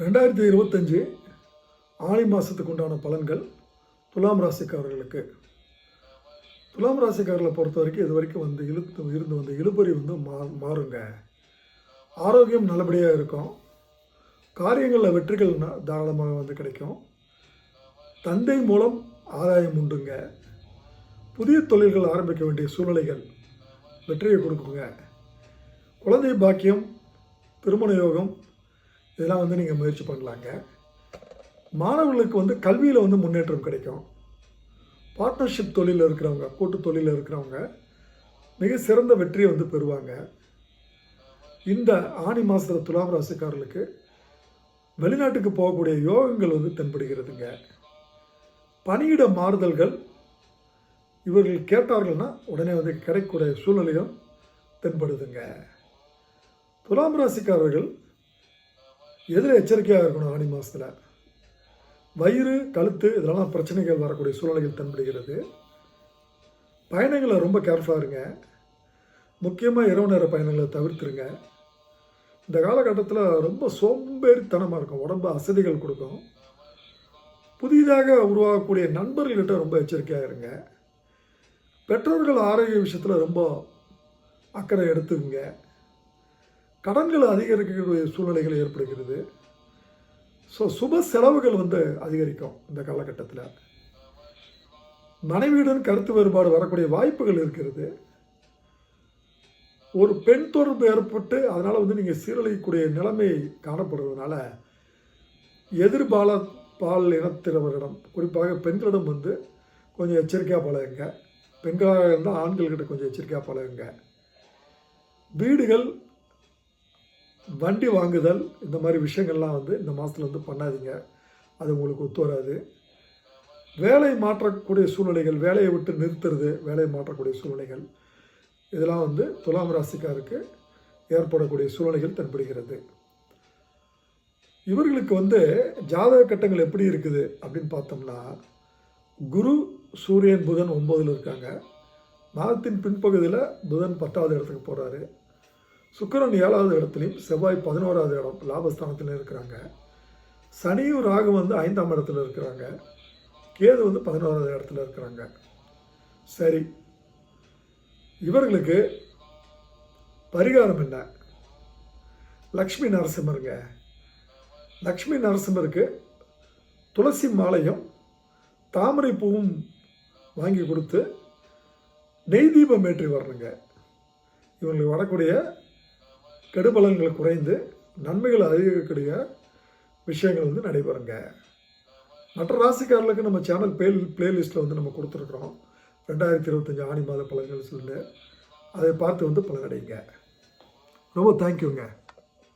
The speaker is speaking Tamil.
ரெண்டாயிரத்தி இருபத்தஞ்சு ஆணி மாதத்துக்கு உண்டான பலன்கள் துலாம் ராசிக்காரர்களுக்கு. துலாம் ராசிக்காரர்களை பொறுத்த வரைக்கும் இது வரைக்கும் வந்து இழுத்து இருந்து வந்த இழுபறி வந்து மா மாறுங்க. ஆரோக்கியம் நல்லபடியாக இருக்கும். காரியங்களில் வெற்றிகள் தாராளமாக வந்து கிடைக்கும். தந்தை மூலம் ஆதாயம் உண்டுங்க. புதிய தொழில்கள் ஆரம்பிக்க வேண்டிய சூழ்நிலைகள் வெற்றியை கொடுக்குங்க. குழந்தை பாக்கியம் திருமண யோகம் இதெல்லாம் வந்து நீங்கள் முயற்சி பண்ணலாங்க. மாணவர்களுக்கு வந்து கல்வியில் வந்து முன்னேற்றம் கிடைக்கும். பார்ட்னர்ஷிப் தொழிலில் இருக்கிறவங்க கூட்டு தொழிலில் இருக்கிறவங்க மிக சிறந்த வெற்றியை வந்து பெறுவாங்க. இந்த ஆணி மாதத்தில் துலாம் ராசிக்காரர்களுக்கு வெளிநாட்டுக்கு போகக்கூடிய யோகங்கள் வந்து தென்படுகிறதுங்க. பணியிட மாறுதல்கள் இவர்கள் கேட்டார்கள்னா உடனே வந்து கிடைக்கக்கூடிய சூழ்நிலையும் தென்படுதுங்க. துலாம் ராசிக்காரர்கள் எதில் எச்சரிக்கையாக இருக்கணும் ஆடி மாதத்தில் வயிறு கழுத்து இதெல்லாம் பிரச்சனைகள் வரக்கூடிய சூழ்நிலைகள் தென்படுகிறது. பயணங்களை ரொம்ப கேர்ஃபுல்லாக இருங்க. முக்கியமாக இரவு நேர பயணங்களை தவிர்த்துருங்க. இந்த காலகட்டத்தில் ரொம்ப சோம்பேறித்தனமாக இருக்கும். உடம்பு அசதிகள் கொடுக்கும். புதிதாக உருவாகக்கூடிய நண்பர்கள்கிட்ட ரொம்ப எச்சரிக்கையாக இருங்க. பெற்றோர்கள் ஆரோக்கிய விஷயத்தில் ரொம்ப அக்கறை எடுத்துக்குங்க. கடன்கள் அதிகரிக்கக்கூடிய சூழ்நிலைகள் ஏற்படுகிறது. ஸோ சுப செலவுகள் வந்து அதிகரிக்கும் இந்த காலகட்டத்தில். மனைவியுடன் கருத்து வேறுபாடு வரக்கூடிய வாய்ப்புகள் இருக்கிறது. ஒரு பெண் தொடர்பு ஏற்பட்டு அதனால் வந்து நீங்கள் சீரழிக்கக்கூடிய நிலைமை காணப்படுறதுனால எதிர்பால பால் இனத்தினவர்களிடம் குறிப்பாக பெண்களிடம் வந்து கொஞ்சம் எச்சரிக்கையாக பழகுங்க. பெண்களாக இருந்தால் ஆண்கள்கிட்ட கொஞ்சம் எச்சரிக்கையாக பழகுங்க. வீடுகள் வண்டி வாங்குதல் இந்த மாதிரி விஷயங்கள்லாம் வந்து இந்த மாதத்தில் வந்து பண்ணாதீங்க. அது உங்களுக்கு ஒத்து வராது. வேலை மாற்றக்கூடிய சூழ்நிலைகள் வேலையை விட்டு நிறுத்துறது வேலையை மாற்றக்கூடிய சூழ்நிலைகள் இதெல்லாம் வந்து துலாம் ராசிக்காருக்கு ஏற்படக்கூடிய சூழ்நிலைகள் தென்படுகிறது. இவர்களுக்கு வந்து ஜாதக கட்டங்கள் எப்படி இருக்குது அப்படின்னு பார்த்தோம்னா குரு சூரியன் புதன் ஒம்போதில் இருக்காங்க. மாதத்தின் பின்பகுதியில் புதன் பத்தாவது இடத்துக்கு போகிறாரு சுக்கிரன் ஏழாவது இடத்துலையும் செவ்வாய் பதினோராவது இடம் லாபஸ்தானத்தில் இருக்கிறாங்க. சனியும் ராகு வந்து ஐந்தாம் இடத்துல இருக்கிறாங்க. கேது வந்து பதினோராவது இடத்துல இருக்கிறாங்க. சரி. இவர்களுக்கு பரிகாரம் என்ன? லக்ஷ்மி நரசிம்மருங்க. லக்ஷ்மி நரசிம்மருக்கு துளசி மாலையும் தாமரை பூவும் வாங்கி கொடுத்து நெய் தீபம் ஏற்றி வரணுங்க. இவங்களுக்கு வரக்கூடிய கெடுபலன்கள் குறைந்து நன்மைகள் அதிகரிக்கக்கூடிய விஷயங்கள் வந்து நடைபெறுங்க. மற்ற ராசிக்காரர்களுக்கு நம்ம சேனல் பிளே பிளேலிஸ்ட்டில் வந்து நம்ம கொடுத்துருக்குறோம். ரெண்டாயிரத்தி இருபத்தஞ்சி ஆணி மாத பலன்கள் சொல்லிட்டு. அதை பார்த்து வந்து பலனடைங்க. ரொம்ப தேங்க்யூங்க